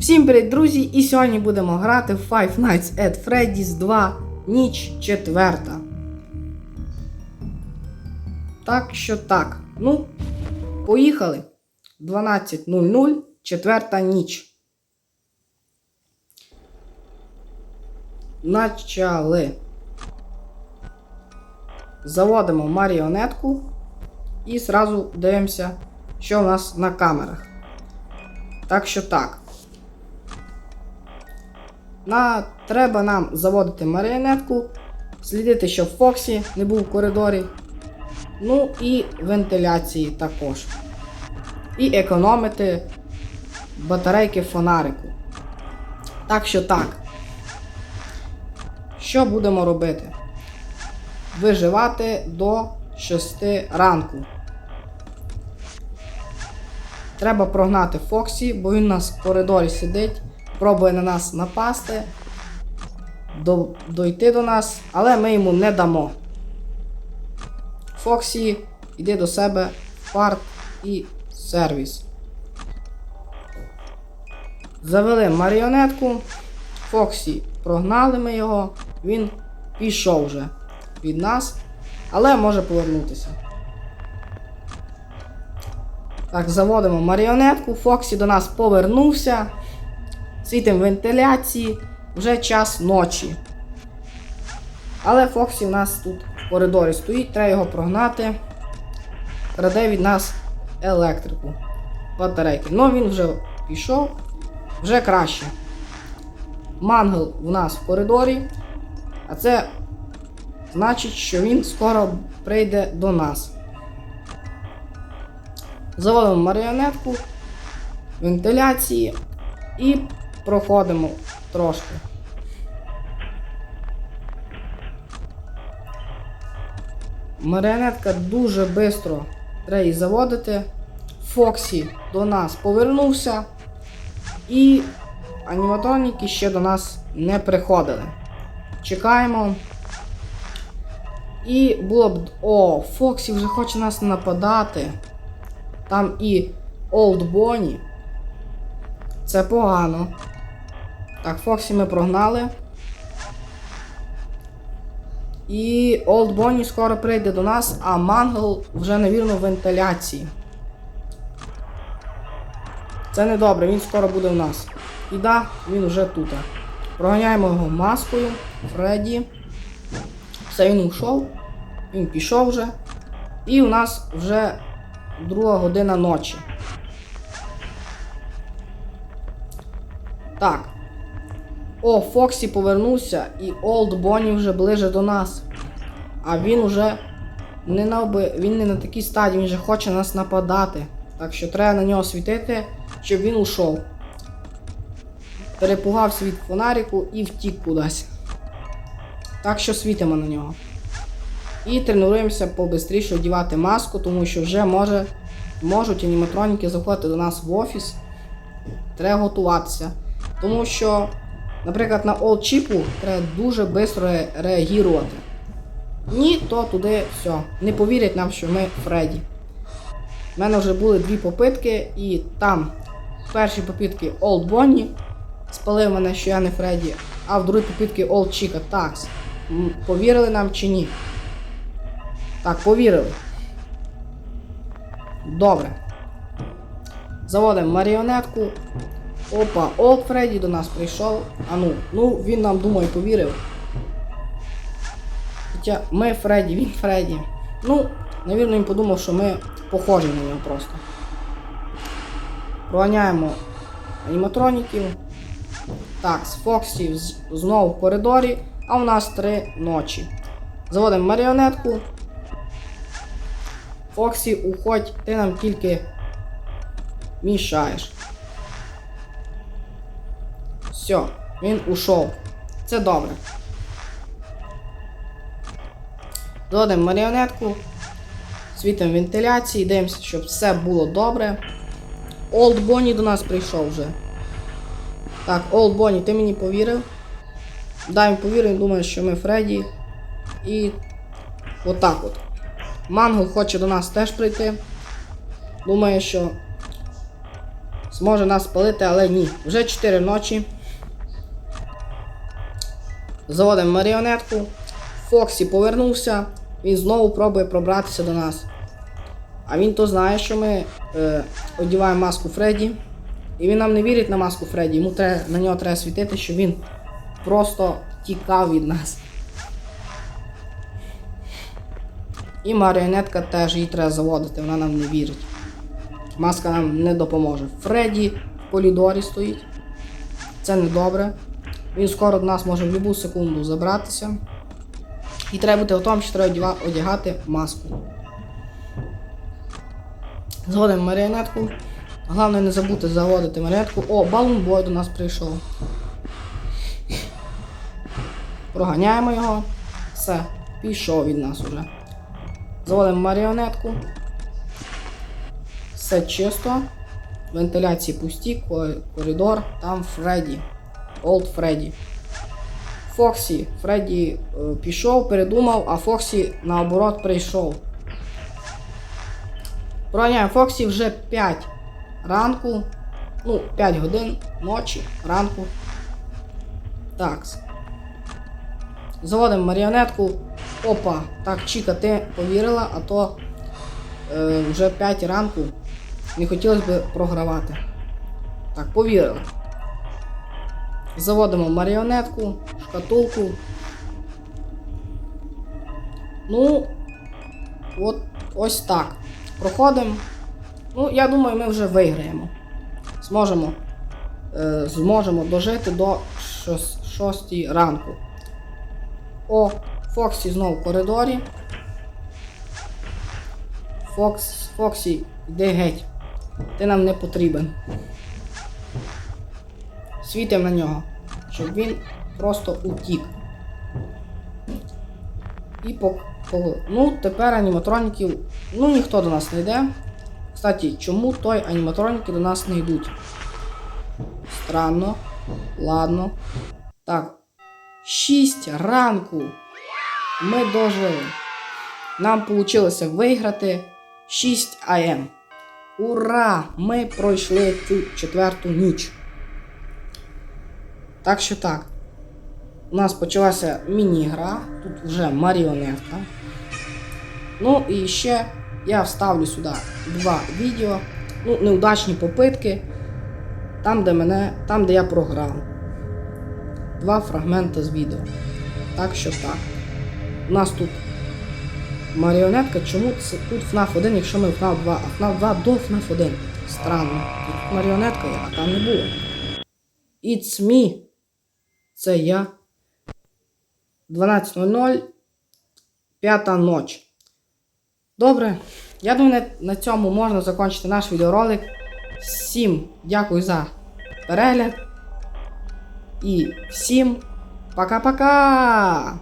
Всім привіт, друзі! І сьогодні будемо грати в Five Nights at Freddy's 2 ніч четверта. Так що так. Ну, поїхали. 12.00, четверта ніч. Начали. Заводимо маріонетку і зразу дивимося, що у нас на камерах. Так що так. На, треба нам заводити маріонетку, слідити, щоб Фоксі не був в коридорі. Ну і вентиляції також. І економити батарейки фонарику. Так що так. Що будемо робити? Виживати до 6 ранку. Треба прогнати Фоксі, бо він у нас в коридорі сидить, пробує на нас напасти, до, дойти до нас, але ми йому не дамо. Фоксі, йди до себе в парк і сервіс. Завели маріонетку. Фоксі прогнали ми його, він пішов вже від нас, але може повернутися. Так, заводимо маріонетку. Фоксі до нас повернувся. Світимо вентиляції. Вже час ночі. Але Фоксі у нас тут в коридорі стоїть, треба його прогнати. Краде від нас електрику. Батарейки. Ну він вже пішов, вже краще. Мангл у нас в коридорі. А це значить, що він скоро прийде до нас. Заводимо маріонетку, вентиляції і проходимо трошки. Маріонетка дуже швидко треба її заводити. Фоксі до нас повернувся. І аніматроніки ще до нас не приходили. Чекаємо. І було б. О, Фоксі вже хоче нас нападати. Там і Олд Бонні. Це погано. Так, Фоксі ми прогнали. І Олд Бонні скоро прийде до нас, а Мангл вже невірно в вентиляції. Це не добре, він скоро буде в нас. І да, він вже тут. Проганяємо його маскою. Фредді. Все, він ушов. Він пішов вже. І у нас вже друга година ночі. Так. О, Фоксі повернувся і Олд Бонні вже ближе до нас. А він уже не на він не на такій стадії, він вже хоче нас нападати. Так що треба на нього світити, щоб він ушов. Перепугався від фонаріку і втік кудись. Так що світимо на нього. І тренуємося побистріше одівати маску, тому що вже може, можуть аніматроніки заходити до нас в офіс. Треба готуватися. Тому що, наприклад, на All Чіпу треба дуже швидко ре- реагувати. Ні, то туди все. Не повірять нам, що ми Фредді. У мене вже були дві попитки, і там в першій попитки Old Bonnie спалив мене, що я не Фредді, а в другій попитки Old Chica Tax. Повірили нам чи ні? Так, повірили. Добре. Заводимо маріонетку. Опа, Олд Фредді до нас прийшов. А ну, ну він нам думаю повірив. Хоча ми Фредді, він Фредді. Ну, навірно, він подумав, що ми похожі на нього просто. Проганяємо аніматроніків. Так, з Фоксі знову в коридорі, а у нас три ночі. Заводимо маріонетку. Фоксі, уходь, ти нам тільки мішаєш. Все, він ушов. Це добре. Заводимо маріонетку. Світимо вентиляції, дивимося, щоб все було добре. Олд Бонні до нас прийшов вже. Так, Олд Бонні, ти мені повірив? Да, він повірив, думає, що ми Фредді. І отак от. Мангл хоче до нас теж прийти. Думає, що зможе нас спалити, але ні. Вже 4 ночі. Заводимо маріонетку. Фоксі повернувся. Він знову пробує пробратися до нас. А він то знає, що ми е, одіваємо маску Фредді. І він нам не вірить на маску Фредді. Йому треба, на нього треба світити, щоб він просто тікав від нас. І маріонетка теж її треба заводити, вона нам не вірить. Маска нам не допоможе. Фредді в коридорі стоїть. Це не добре. Він скоро до нас може в будь-яку секунду забратися. І треба бути готовим, що треба одягати маску. Згодом маріонетку. Головне не забути заводити маріонетку. О, балунбой до нас прийшов. Проганяємо його. Все, пішов від нас уже. Заводимо маріонетку. Все чисто. Вентиляції пусті, коридор, там Фредді. Олд Фредді. Фоксі. Фредді е, пішов, передумав, а Фоксі наоборот прийшов. Проганяємо Фоксі вже 5 ранку. Ну, 5 годин ночі, ранку. Так. Заводимо маріонетку. Опа, так, Чіка, ти повірила, а то е, вже 5 ранку. Не хотілося б програвати. Так, повірила. Заводимо маріонетку, шкатулку. Ну, от ось так. Проходимо. Ну, я думаю, ми вже виграємо. Зможемо, е, зможемо дожити до 6 ранку. О, Фоксі знову в коридорі. Фокс, Фоксі, йди геть. Ти нам не потрібен. Світимо на нього, щоб він просто утік. І по, Ну, тепер аніматроніків. Ну, ніхто до нас не йде. Кстати, чому той аніматроніки до нас не йдуть? Странно. Ладно. Так. 6 ранку. Ми дожили. Нам вийшло виграти 6 АМ. Ура! Ми пройшли цю четверту ніч. Так що так. У нас почалася міні-гра, тут вже маріонетка. Ну і ще я вставлю сюди два відео. Ну, неудачні попитки. Там, де мене, там, де я програв. Два фрагменти з відео. Так що так. У нас тут маріонетка. Чому це тут FNAF 1, якщо ми FNAF 2, а FNAF 2 до FNAF 1. Странно. Тут маріонетка є, а там не було. It's me. Це я. 12.00. П'ята ніч. Добре. Я думаю, на цьому можна закінчити наш відеоролик. Всім дякую за перегляд. І всім пока-пока!